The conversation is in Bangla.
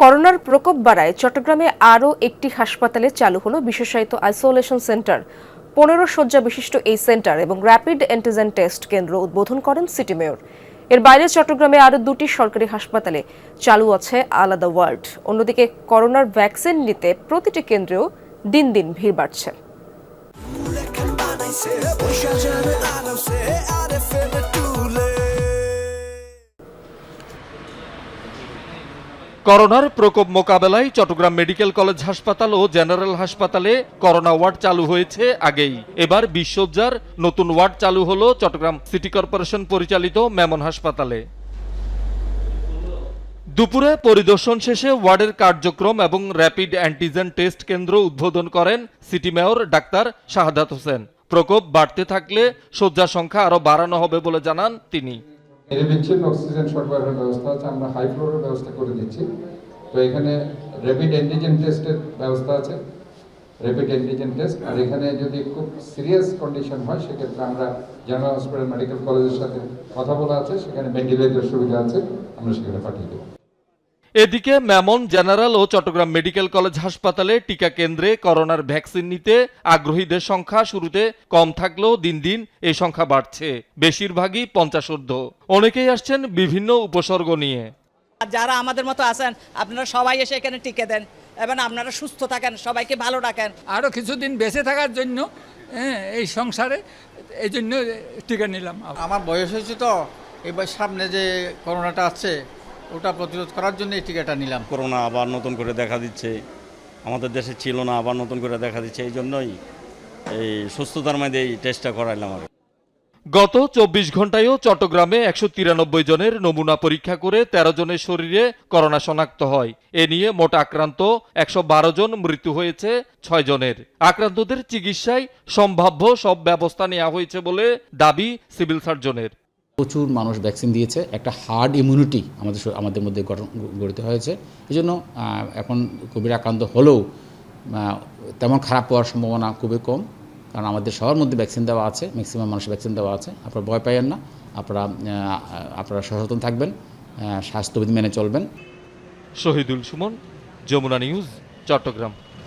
করোনার প্রকোপ বাড়ায় চট্টগ্রামে আরও একটি হাসপাতালে চালু হলো বিশেষায়িত আইসোলেশন সেন্টার পনেরো শয্যা বিশিষ্ট এই সেন্টার এবং র্যাপিড অ্যান্টিজেন টেস্ট কেন্দ্র উদ্বোধন করেন সিটি মেয়র এর বাইরে চট্টগ্রামে আরও দুটি সরকারি হাসপাতালে চালু আছে আলাদা ওয়ার্ড। অন্যদিকে করোনার ভ্যাকসিন নিতে প্রতিটি কেন্দ্রেও দিন দিন ভিড় বাড়ছে। করোনার প্রকোপ মোকাবেলায় চট্টগ্রাম মেডিকেল কলেজ হাসপাতাল ও জেনারেল হাসপাতালে করোনা ওয়ার্ড চালু হয়েছে আগেই। এবার বিশ্বজ্জার নতুন ওয়ার্ড চালু হলো চট্টগ্রাম সিটি কর্পোরেশন পরিচালিত মেমন হাসপাতালে। দুপুরে পরিদর্শন শেষে ওয়ার্ডের কার্যক্রম এবং র্যাপিড অ্যান্টিজেন টেস্ট কেন্দ্র উদ্বোধন করেন city mayor doctor Shahadat Hossain. প্রকোপ বাড়তে থাকলে শয্যা সংখ্যা আরও বাড়ানো হবে বলে জানান তিনি। এর বিচ্ছিন্ন অক্সিজেন সরবরাহের ব্যবস্থা আছে, আমরা হাই ফ্লোরের ব্যবস্থা করে দিচ্ছি। তো এখানে র্যাপিড অ্যান্টিজেন টেস্টের ব্যবস্থা আছে র্যাপিড অ্যান্টিজেন টেস্ট আর এখানে যদি খুব সিরিয়াস কন্ডিশন হয়, সেক্ষেত্রে আমরা জেনারেল হসপিটাল মেডিকেল কলেজের সাথে কথা বলা আছে, সেখানে ভেন্টিলেটর সুবিধা আছে, আমরা সেখানে পাঠিয়ে দেবো। এদিকে মেমন জেনারেল ও চট্টগ্রাম মেডিকেল কলেজ হাসপাতালে টিকা কেন্দ্রে করোনার ভ্যাকসিন নিতে আগ্রহীদের সংখ্যা শুরুতে কম থাকলেও দিন দিন এই সংখ্যা বাড়ছে। বেশিরভাগই পঞ্চাশ ঊর্ধ্ব অনেকেই আসছেন বিভিন্ন উপসর্গ নিয়ে। আর যারা আমাদের মতো আছেন আপনারা সবাই এসে এখানে টিকে দেন। এবং আপনারা সুস্থ থাকেন সবাইকে ভালো রাখেন আরও কিছুদিন বেঁচে থাকার জন্য হ্যাঁ, এই সংসারে এই জন্য টিকা নিলাম। আমার বয়স হয়েছে তো এবার সামনে যে করোনাটা আছে ওটা প্রতিরোধ করার জন্য এই টিকাটা নিলাম। করোনা আবার নতুন করে দেখা দিচ্ছে। আমাদের দেশে ছিল না আবার নতুন করে দেখা দিচ্ছে। এই জন্যই এই সুস্থতার মধ্যে এই টেস্টটা করাইলাম আর গত চব্বিশ ঘন্টায়ও চট্টগ্রামে একশো তিরানব্বই জনের নমুনা পরীক্ষা করে ১৩ জনের শরীরে করোনা শনাক্ত হয়। এ নিয়ে মোট আক্রান্ত একশো বারো জন মৃত্যু হয়েছে ছয় জনের। আক্রান্তদের চিকিৎসায় সম্ভাব্য সব ব্যবস্থা নেওয়া হয়েছে বলে দাবি সিভিল সার্জনের। প্রচুর মানুষ ভ্যাকসিন দিয়েছে। একটা হার্ড ইমিউনিটি আমাদের আমাদের মধ্যে গঠন হয়েছে। এই জন্য এখন কোভিড আক্রান্ত হলেও তেমন খারাপ হওয়ার সম্ভাবনা খুবই কম। কারণ আমাদের সবার মধ্যে ভ্যাকসিন দেওয়া আছে ম্যাক্সিমাম মানুষের ভ্যাকসিন দেওয়া আছে। আপনারা ভয় পাইয়েন না। আপনারা আপনারা সচেতন থাকবেন স্বাস্থ্যবিধি মেনে চলবেন। শহীদুল সুমন, যমুনা নিউজ, চট্টগ্রাম।